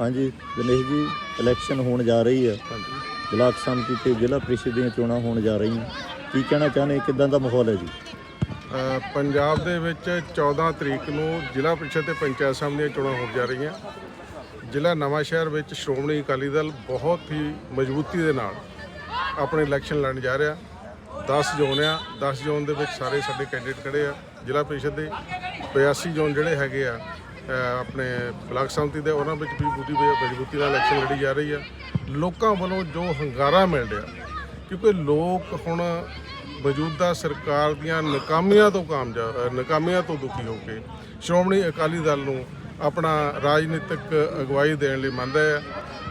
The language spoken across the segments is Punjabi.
ਹਾਂਜੀ ਦਿਨੇਸ਼ ਜੀ ਇਲੈਕਸ਼ਨ ਹੋਣ ਜਾ ਰਹੀ ਹੈ। ਬਲਾਕ ਸੰਮਤੀ ਤੇ ਜ਼ਿਲ੍ਹਾ ਪ੍ਰੀਸ਼ਦ ਦੀਆਂ ਚੋਣਾਂ ਹੋਣ ਜਾ ਰਹੀਆਂ। ਕੀ ਕਹਿਣਾ ਚਾਹੁੰਦੇ ਕਿਦਾਂ ਦਾ ਮਾਹੌਲ ਹੈ ਜੀ? ਅ, ਪੰਜਾਬ ਦੇ ਵਿੱਚ 14 ਤਰੀਕ ਨੂੰ ਜ਼ਿਲ੍ਹਾ ਪ੍ਰੀਸ਼ਦ ਤੇ ਪੰਚਾਇਤ ਸਮਿਤੀ ਦੀਆਂ ਚੋਣਾਂ ਹੋਣ ਜਾ ਰਹੀਆਂ। ਜ਼ਿਲ੍ਹਾ ਨਵਾਂ ਸ਼ਹਿਰ ਵਿੱਚ ਸ਼੍ਰੋਮਣੀ ਅਕਾਲੀ ਦਲ ਬਹੁਤ ਹੀ ਮਜ਼ਬੂਤੀ ਦੇ ਨਾਲ ਆਪਣੇ ਇਲੈਕਸ਼ਨ ਲੜਨ ਜਾ ਰਿਹਾ। 10 ਜ਼ੋਨ ਆ 10 ਜ਼ੋਨ ਦੇ ਵਿੱਚ ਸਾਰੇ ਸਾਡੇ ਕੈਂਡੀਡੇਟ ਖੜੇ ਆ। ਜ਼ਿਲ੍ਹਾ ਪ੍ਰੀਸ਼ਦ ਦੇ 82 ਜ਼ੋਨ ਜਿਹੜੇ ਹੈਗੇ ਆ ਆਪਣੇ ਬਲਾਕ ਸੰਮਤੀ ਦੇ ਉਹਨਾਂ ਵਿੱਚ ਵੀ ਪੂਰੀ ਵੇ- ਮਜ਼ਬੂਤੀ ਨਾਲ ਇਲੈਕਸ਼ਨ ਲੜੀ ਜਾ ਰਹੀ ਆ। ਲੋਕਾਂ ਵੱਲੋਂ ਜੋ ਹੰਗਾਰਾ ਮਿਲ ਰਿਹਾ, ਕਿਉਂਕਿ ਲੋਕ ਹੁਣ ਮੌਜੂਦਾ ਸਰਕਾਰ ਦੀਆਂ ਨਾਕਾਮੀਆਂ ਤੋਂ ਕਾਮਯਾਬ ਨਾਕਾਮੀਆਂ ਤੋਂ ਦੁਖੀ ਹੋ ਕੇ ਸ਼੍ਰੋਮਣੀ ਅਕਾਲੀ ਦਲ ਨੂੰ ਆਪਣਾ ਰਾਜਨੀਤਿਕ ਅਗਵਾਈ ਦੇਣ ਲਈ ਮੰਨ ਰਹੇ ਆ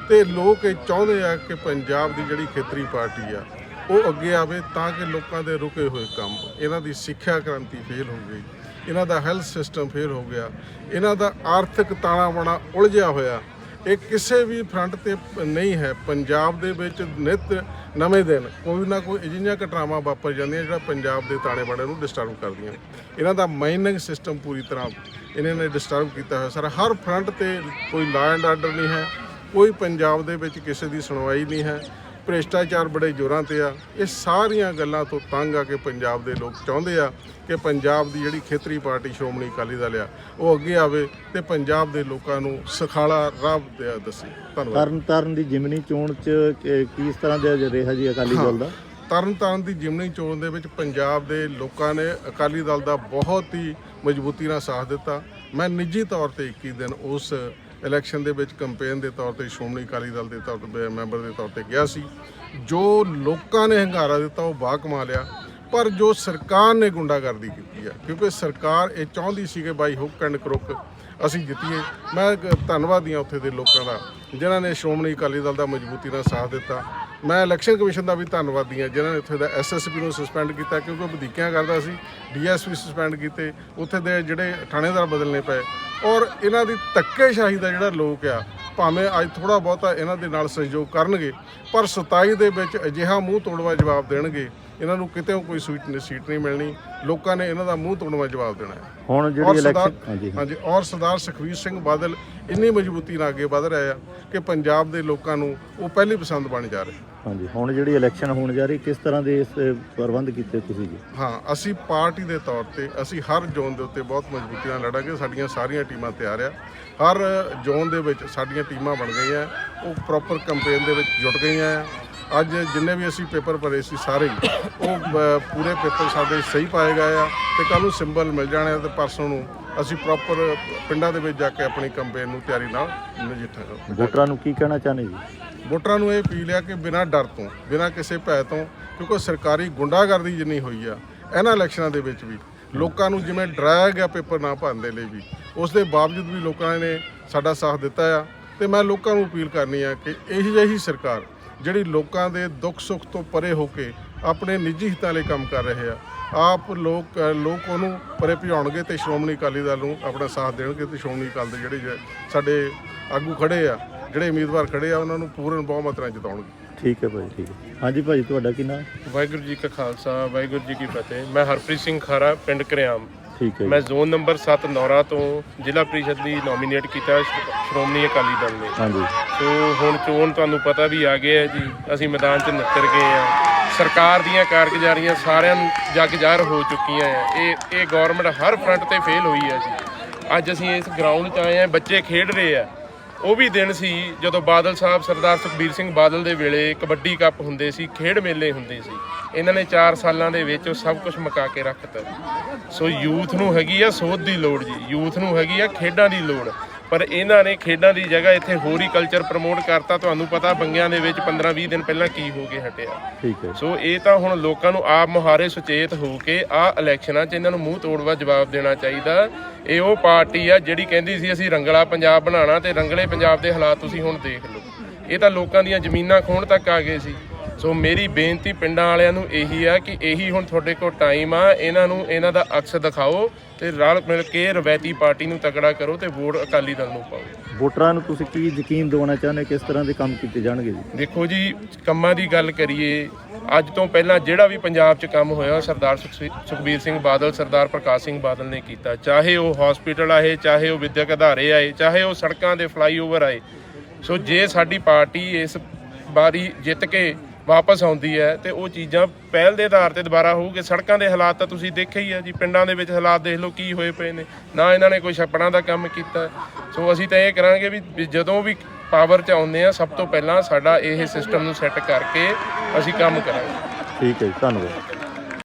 ਤੇ ਲੋਕ ਇਹ ਚਾਹੁੰਦੇ ਆ ਕਿ ਪੰਜਾਬ ਦੀ ਜਿਹੜੀ ਖੇਤਰੀ ਪਾਰਟੀ ਆ, ਉਹ ਅੱਗੇ ਆਵੇ ਤਾਂ ਕਿ ਲੋਕਾਂ ਦੇ ਰੁਕੇ ਹੋਏ ਕੰਮ, ਇਹਨਾਂ ਦੀ ਸਿੱਖਿਆ ਕ੍ਰਾਂਤੀ ਫੇਲ ਹੋ ਗਈ। ਇਹਨਾਂ ਦਾ ਹੈਲਥ ਸਿਸਟਮ ਫੇਲ ਹੋ ਗਿਆ। ਇਹਨਾਂ ਦਾ ਆਰਥਿਕ ਤਾਣਾ ਬਾਣਾ ਉਲਝਿਆ ਹੋਇਆ। ਇਹ ਕਿਸੇ ਵੀ ਫਰੰਟ ਤੇ ਨਹੀਂ ਹੈ। ਪੰਜਾਬ ਦੇ ਵਿੱਚ ਨਿਤ ਨਵੇਂ ਦਿਨ, ਕੋਈ ਨਾ ਕੋਈ ਅਜਿਹੀਆਂ ਘਟਨਾਵਾਂ ਵਾਪਰ ਜਾਂਦੀਆਂ ਜਿਹੜਾ ਪੰਜਾਬ ਦੇ ਤਾਣੇ ਬਾਣੇ ਨੂੰ ਡਿਸਟਰਬ ਕਰਦੀਆਂ। ਇਹਨਾਂ ਦਾ ਮਾਈਨਿੰਗ ਸਿਸਟਮ ਪੂਰੀ ਤਰ੍ਹਾਂ ਇਹਨਾਂ ਨੇ ਡਿਸਟਰਬ ਕੀਤਾ ਹੋਇਆ। ਸਰ, ਹਰ ਫਰੰਟ ਤੇ ਕੋਈ ਲਾ ਐਂਡ ਆਰਡਰ ਨਹੀਂ ਹੈ। ਕੋਈ ਪੰਜਾਬ ਦੇ ਵਿੱਚ ਕਿਸੇ ਦੀ ਸੁਣਵਾਈ ਨਹੀਂ ਹੈ। ਭ੍ਰਿਸ਼ਟਾਚਾਰ ਬੜੇ ਜ਼ੋਰਾਂ ਤੇ ਆ। ਇਹ ਸਾਰੀਆਂ ਗੱਲਾਂ ਤੋਂ ਤੰਗ ਆ ਕੇ ਪੰਜਾਬ ਦੇ ਲੋਕ ਚਾਹੁੰਦੇ ਆ ਕਿ ਪੰਜਾਬ ਦੀ ਜਿਹੜੀ ਖੇਤਰੀ ਪਾਰਟੀ ਸ਼੍ਰੋਮਣੀ ਅਕਾਲੀ ਦਲ ਆ ਉਹ ਅੱਗੇ ਆਵੇ ਤੇ ਪੰਜਾਬ ਦੇ ਲੋਕਾਂ ਨੂੰ ਸਖਾਲਾ ਰਾਹ ਦੱਸੇ। ਧੰਨਵਾਦ। ਤਰਨ ਤਾਰਨ ਦੀ ਜਿਮਨੀ ਚੋਣ ਚ ਕਿ- ਕਿਸ ਤਰ੍ਹਾਂ ਦਾ ਰਿਹਾ ਜੀ ਅਕਾਲੀ ਦਲ ਦਾ? ਤਰਨ ਤਾਰਨ ਦੀ ਜਿਮਨੀ ਚੋਣ ਦੇ ਵਿੱਚ ਪੰਜਾਬ ਦੇ ਲੋਕਾਂ ਨੇ ਅਕਾਲੀ ਦਲ ਦਾ ਬਹੁਤ ਹੀ ਮਜ਼ਬੂਤੀ ਨਾਲ ਸਾਥ ਦਿੱਤਾ। ਮੈਂ ਨਿੱਜੀ ਤੌਰ ਤੇ 21 ਦਿਨ ਉਸ ਇਲੈਕਸ਼ਨ ਦੇ ਵਿੱਚ ਕੈਂਪੇਨ ਦੇ ਤੌਰ ਤੇ ਸ਼੍ਰੋਮਣੀ ਅਕਾਲੀ ਦਲ ਦੇ ਤੌਰ ਤੇ ਮੈਂਬਰ ਦੇ ਤੌਰ ਤੇ ਗਿਆ ਸੀ। ਜੋ ਲੋਕਾਂ ਨੇ ਹੰਗਾਰਾ ਦਿੱਤਾ, ਉਹ ਬਾ ਕਮਾ ਲਿਆ। ਪਰ ਜੋ ਸਰਕਾਰ ਨੇ ਗੁੰਡਾਗਰਦੀ ਕੀਤੀ ਹੈ ਕਿਉਂਕਿ ਸਰਕਾਰ ਇਹ ਚਾਹੁੰਦੀ ਸੀ ਕਿ ਬਾਈ ਹੁੱਕ ਐਂਡ ਕਰੁੱਕ ਅਸੀਂ ਜਿੱਤੀਏ। ਮੈਂ ਧੰਨਵਾਦੀ ਹਾਂ ਉੱਥੇ ਦੇ ਲੋਕਾਂ ਦਾ, ਜਿਨ੍ਹਾਂ ਨੇ ਸ਼੍ਰੋਮਣੀ ਅਕਾਲੀ ਦਲ ਦਾ ਮਜ਼ਬੂਤੀ ਨਾਲ ਸਾਥ ਦਿੱਤਾ। ਮੈਂ ਇਲੈਕਸ਼ਨ ਕਮਿਸ਼ਨ ਦਾ ਵੀ ਧੰਨਵਾਦੀ ਹਾਂ, ਜਿਨ੍ਹਾਂ ਨੇ ਉੱਥੇ ਦਾ ਐਸਐਸਪੀ ਨੂੰ ਸਸਪੈਂਡ ਕੀਤਾ, ਕਿਉਂਕਿ ਉਹ ਵਧੀਕੀਆਂ ਕਰਦਾ ਸੀ ਡੀਐਸਪੀ ਸਸਪੈਂਡ ਕੀਤੇ, ਉੱਥੇ ਦੇ ਜਿਹੜੇ ਥਾਣੇਦਾਰ ਬਦਲਨੇ ਪਏ। ਔਰ ਇਹਨਾਂ ਦੀ ਧੱਕੇਸ਼ਾਹੀ ਦਾ ਜਿਹੜਾ ਲੋਕ ਆ, ਭਾਵੇਂ ਅੱਜ ਥੋੜਾ ਬਹੁਤਾ ਇਹਨਾਂ ਦੇ ਨਾਲ ਸਹਿਯੋਗ ਕਰਨਗੇ, ਪਰ 27 ਦੇ ਵਿੱਚ ਅਜਿਹਾ ਮੂੰਹ ਤੋੜਵਾ ਜਵਾਬ ਦੇਣਗੇ। ਇਹਨਾਂ ਨੂੰ ਕਿਤੇ ਕੋਈ ਸੀਟ ਨਹੀਂ ਸੀਟ ਨਹੀਂ ਮਿਲਣੀ। ਲੋਕਾਂ ਨੇ ਇਹਨਾਂ ਦਾ ਮੂੰਹ ਤੋੜਵਾ ਜਵਾਬ ਦੇਣਾ ਹੈ। ਹੁਣ ਔਰ ਜਿਹੜੀ ਸਰਦਾਰ ਇਲੈਕਸ਼ਨ ਹਾਂਜੀ। ਹਾਂਜੀ ਔਰ ਸਰਦਾਰ ਸੁਖਬੀਰ ਸਿੰਘ ਬਾਦਲ ਇੰਨੀ ਮਜ਼ਬੂਤੀ ਨਾਲ ਅੱਗੇ ਵਧ ਰਹੇ ਆ ਕਿ ਪੰਜਾਬ ਦੇ ਲੋਕਾਂ ਨੂੰ ਉਹ ਪਹਿਲੀ ਪਸੰਦ ਬਣ ਜਾ ਰਹੇ। ਹਾਂਜੀ ਹੁਣ ਜਿਹੜੀ ਇਲੈਕਸ਼ਨ ਹੋਣ ਜਾ ਰਹੀ ਕਿਸ ਤਰ੍ਹਾਂ ਦੇ ਇਸ ਪ੍ਰਬੰਧ ਕੀਤੇ ਤੁਸੀਂ ਜੀ? ਹਾਂ ਅਸੀਂ ਪਾਰਟੀ ਦੇ ਤੌਰ ਤੇ ਅਸੀਂ ਹਰ ਜ਼ੋਨ ਦੇ ਉੱਤੇ ਬਹੁਤ ਮਜ਼ਬੂਤੀ ਨਾਲ ਲੜਾਂਗੇ। ਸਾਡੀਆਂ ਸਾਰੀਆਂ ਟੀਮਾਂ ਤਿਆਰ ਆ। ਹਰ ਜ਼ੋਨ ਦੇ ਵਿੱਚ ਸਾਡੀਆਂ ਟੀਮਾਂ ਬਣ ਗਈਆਂ। ਉਹ ਪ੍ਰੋਪਰ ਕੈਂਪੇਨ ਦੇ ਵਿੱਚ ਜੁਟ ਗਈਆਂ ਆ। ਅੱਜ ਜਿੰਨੇ ਵੀ ਅਸੀਂ ਪੇਪਰ ਭਰੇ ਸੀ ਸਾਰੇ ਹੀ, ਉਹ ਅ, ਪੂਰੇ ਪੇਪਰ ਸਾਡੇ ਸਹੀ ਪਾਏ ਗਏ ਆ ਤੇ ਕੱਲ ਨੂੰ ਸਿੰਬਲ ਮਿਲ ਜਾਣੇ ਆ ਤੇ ਪਰਸੋਂ ਨੂੰ ਅਸੀਂ ਪ੍ਰੋਪਰ ਪਿੰਡਾਂ ਦੇ ਵਿੱਚ ਜਾ ਕੇ ਆਪਣੀ ਕੈਂਪੇਨ ਨੂੰ ਤਿਆਰੀ ਨਾਲ ਨਜਿੱਠਾਂਗੇ। ਵੋਟਰਾਂ ਨੂੰ ਕੀ ਕਹਿਣਾ ਚਾਹੁੰਦੇ ਜੀ? ਵੋਟਰਾਂ ਨੂੰ ਇਹ ਅਪੀਲ ਆ ਕਿ ਬਿਨਾਂ ਡਰ ਤੋਂ ਬਿਨਾਂ ਕਿਸੇ ਭੈ ਤੋਂ ਕਿਉਂਕਿ ਸਰਕਾਰੀ ਗੁੰਡਾਗਰਦੀ ਜਿੰਨੀ ਹੋਈ ਆ ਇਹਨਾਂ ਇਲੈਕਸ਼ਨਾਂ ਦੇ ਵਿੱਚ ਵੀ ਲੋਕਾਂ ਨੂੰ ਜਿਵੇਂ ਡਰਾਇਆ ਗਿਆ ਪੇਪਰ ਨਾ ਭਰਨ ਦੇ ਲਈ ਵੀ ਉਸ ਦੇ ਬਾਵਜੂਦ ਵੀ ਲੋਕਾਂ ਨੇ ਸਾਡਾ ਸਾਥ ਦਿੱਤਾ ਆ ਤੇ ਮੈਂ ਲੋਕਾਂ ਨੂੰ ਅਪੀਲ ਕਰਨੀ ਆ ਕਿ ਇਹੀ ਜਿਹੀ ਸਰਕਾਰ ਜਿਹੜੀ ਲੋਕਾਂ ਦੇ ਦੁੱਖ ਸੁੱਖ ਤੋਂ ਪਰੇ ਹੋ ਕੇ ਆਪਣੇ ਨਿੱਜੀ ਹਿੱਤਾਂ ਲਈ ਕੰਮ ਕਰ ਰਹੇ ਆ। ਆਪ ਲੋਕ ਲੋਕ ਉਹਨੂੰ ਪਰੇ ਭਜਾਉਣਗੇ ਤੇ ਸ਼੍ਰੋਮਣੀ ਅਕਾਲੀ ਦਲ ਨੂੰ ਆਪਣਾ ਸਾਥ ਦੇਣਗੇ ਤੇ ਸ਼੍ਰੋਮਣੀ ਅਕਾਲੀ ਦੇ ਜਿਹੜੇ ਸਾਡੇ ਆਗੂ ਖੜੇ ਆ ਜਿਹੜੇ ਉਮੀਦਵਾਰ ਖੜੇ ਆ ਉਹਨਾਂ ਨੂੰ ਪੂਰਨ ਬਹੁਮਤ ਨਾਲ ਜਿਤਾਉਣਗੇ। ਠੀਕ ਹੈ ਭਾਈ ਠੀਕ ਹੈ। ਹਾਂਜੀ ਭਾਈ ਤੁਹਾਡਾ ਕੀ ਨਾਮ? ਵਾਹਿਗੁਰੂ ਜੀ ਕਾ ਖਾਲਸਾ ਵਾਹਿਗੁਰੂ ਜੀ ਕੀ ਫਤਿਹ। ਮੈਂ ਹਰਪ੍ਰੀਤ ਸਿੰਘ ਖਾਰਾ ਪਿੰਡ ਕਰਿਆਮ। ਠੀਕ ਹੈ ਮੈਂ। ਜ਼ੋਨ ਨੰਬਰ 7 ਨੌਰਾ ਤੋਂ ਜ਼ਿਲ੍ਹਾ ਪ੍ਰੀਸ਼ਦ ਲਈ ਨੋਮੀਨੇਟ ਕੀਤਾ ਸ਼੍ਰੋ- ਸ਼੍ਰੋਮਣੀ ਅਕਾਲੀ ਦਲ ਨੇ। ਹਾਂਜੀ। ਸੋ ਹੁਣ ਚੋਣ ਤੁਹਾਨੂੰ ਪਤਾ ਵੀ ਆ ਗਿਆ ਹੈ ਜੀ। ਅਸੀਂ ਮੈਦਾਨ 'ਚ ਨਿੱਤਰ ਗਏ ਆ। ਸਰਕਾਰ ਦੀਆਂ ਕਾਰਗੁਜ਼ਾਰੀਆਂ ਸਾਰਿਆਂ ਨੂੰ ਜੱਗ ਜ਼ਾਹਰ ਹੋ ਚੁੱਕੀਆਂ ਆ। ਇਹ ਇਹ ਗਵਰਨਮੈਂਟ ਹਰ ਫਰੰਟ ਤੇ ਫੇਲ ਹੋਈ ਹੈ ਜੀ। ਅੱਜ ਅਸੀਂ ਇਸ ਗਰਾਊਂਡ 'ਚ ਆਏ ਆ ਬੱਚੇ ਖੇਡ ਰਹੇ ਆ। ਉਹ ਵੀ ਦਿਨ ਸੀ ਜਦੋਂ ਬਾਦਲ ਸਾਹਿਬ ਸਰਦਾਰ ਸੁਖਬੀਰ ਸਿੰਘ ਬਾਦਲ ਦੇ ਵੇਲੇ ਕਬੱਡੀ ਕੱਪ ਹੁੰਦੇ ਸੀ, ਖੇਡ ਮੇਲੇ ਹੁੰਦੇ ਸੀ। ਇਹਨਾਂ ਨੇ 4 ਸਾਲਾਂ ਦੇ ਵਿੱਚ ਉਹ ਸਭ ਕੁਝ ਮੁਕਾ ਕੇ ਰੱਖਤਾ ਸੋ ਯੂਥ ਨੂੰ ਹੈਗੀ ਆ ਸੋਧ ਦੀ ਲੋੜ ਜੀ, ਯੂਥ ਨੂੰ ਹੈਗੀ ਆ ਖੇਡਾਂ ਦੀ ਲੋੜ। ਪਰ ਇਹਨਾਂ ਨੇ ਖੇਡਾਂ ਦੀ ਜਗ੍ਹਾ ਇੱਥੇ ਹੋਰ ਹੀ ਕਲਚਰ ਪ੍ਰਮੋਟ ਕਰਤਾ। ਤੁਹਾਨੂੰ ਪਤਾ ਬੰਗਿਆਂ ਦੇ ਵਿੱਚ 15-20 ਦਿਨ ਪਹਿਲਾਂ ਕੀ ਹੋ ਕੇ ਹਟਿਆ। ਠੀਕ ਹੈ। ਸੋ ਇਹ ਤਾਂ ਹੁਣ ਲੋਕਾਂ ਨੂੰ ਆਪ ਮੁਹਾਰੇ ਸੁਚੇਤ ਹੋ ਕੇ ਆ ਇਲੈਕਸ਼ਨਾਂ 'ਚ ਇਹਨਾਂ ਨੂੰ ਮੂੰਹ ਤੋੜਵਾ ਜਵਾਬ ਦੇਣਾ ਚਾਹੀਦਾ। ਇਹ ਉਹ ਪਾਰਟੀ ਆ ਜਿਹੜੀ ਕਹਿੰਦੀ ਸੀ ਅਸੀਂ ਰੰਗਲਾ ਪੰਜਾਬ ਬਣਾਉਣਾ ਤੇ ਰੰਗਲੇ ਪੰਜਾਬ ਦੇ ਹਾਲਾਤ ਤੁਸੀਂ ਹੁਣ ਦੇਖ ਲਓ। ਇਹ ਤਾਂ ਲੋਕਾਂ ਦੀਆਂ ਜ਼ਮੀਨਾਂ ਖੋਣ ਤੱਕ ਆ ਗਏ ਸੀ। ਸੋ ਮੇਰੀ ਬੇਨਤੀ ਪਿੰਡਾਂ ਵਾਲਿਆਂ ਨੂੰ ਇਹੀ ਆ ਕਿ ਇਹੀ ਹੁਣ ਤੁਹਾਡੇ ਕੋਲ ਟਾਈਮ ਆ ਇਹਨਾਂ ਨੂੰ ਇਹਨਾਂ ਦਾ ਅਕਸ ਦਿਖਾਓ ਤੇ ਰਲ ਮਿਲ ਕੇ ਰਵੈਤੀ ਪਾਰਟੀ ਨੂੰ ਤਕੜਾ ਕਰੋ ਤੇ ਵੋਟ ਅਕਾਲੀ ਦਲ ਨੂੰ ਪਾਓ। ਵੋਟਰਾਂ ਨੂੰ ਤੁਸੀਂ ਕੀ ਯਕੀਨ ਦਿਵਾਉਣਾ ਚਾਹੁੰਦੇ ਕਿਸ ਤਰ੍ਹਾਂ ਦੇ ਕੰਮ ਕੀਤੇ ਜਾਣਗੇ ਜੀ? ਦੇਖੋ ਜੀ ਕੰਮਾਂ ਦੀ ਗੱਲ ਕਰੀਏ ਅੱਜ ਤੋਂ ਪਹਿਲਾਂ ਜਿਹੜਾ ਵੀ ਪੰਜਾਬ 'ਚ ਕੰਮ ਹੋਇਆ ਸਰਦਾਰ ਸੁਖਬੀਰ ਸਿੰਘ ਬਾਦਲ ਸਰਦਾਰ ਪ੍ਰਕਾਸ਼ ਸਿੰਘ ਬਾਦਲ ਨੇ ਕੀਤਾ। ਚਾਹੇ ਉਹ ਹਸਪੀਟਲ ਆਏ ਚਾਹੇ ਉਹ ਵਿਦਿਅਕ ਅਦਾਰੇ ਆਏ ਚਾਹੇ ਉਹ ਸੜਕਾਂ ਦੇ ਫਲਾਈਓਵਰ ਆਏ। ਸੋ ਜੇ ਸਾਡੀ ਪਾਰਟੀ ਇਸ ਵਾਰੀ ਜਿੱਤ ਕੇ ਵਾਪਸ ਆਉਂਦੀ ਹੈ ਤੇ ਉਹ ਚੀਜ਼ਾਂ ਪਹਿਲ ਦੇ ਆਧਾਰ ਤੇ ਦੁਬਾਰਾ ਹੋਊਗੇ। ਸੜਕਾਂ ਦੇ ਹਾਲਾਤ ਤਾਂ ਤੁਸੀਂ ਦੇਖੇ ਹੀ ਆ ਜੀ, ਪਿੰਡਾਂ ਦੇ ਵਿੱਚ ਹਾਲਾਤ ਦੇਖ ਲਓ ਕੀ ਹੋਏ ਪਏ ਨੇ। ਨਾ ਇਹਨਾਂ ਨੇ ਕੋਈ ਛੱਪੜਾਂ ਦਾ ਕੰਮ ਕੀਤਾ। ਸੋ ਅਸੀਂ ਤਾਂ ਇਹ ਕਰਾਂਗੇ ਵੀ ਜਦੋਂ ਵੀ ਪਾਵਰ 'ਚ ਆਉਂਦੇ ਆ, ਸਭ ਤੋਂ ਪਹਿਲਾਂ ਸਾਡਾ ਇਹ ਸਿਸਟਮ ਨੂੰ ਸੈੱਟ ਕਰਕੇ ਅਸੀਂ ਕੰਮ ਕਰਾਂਗੇ। ਠੀਕ ਹੈ ਜੀ, ਧੰਨਵਾਦ।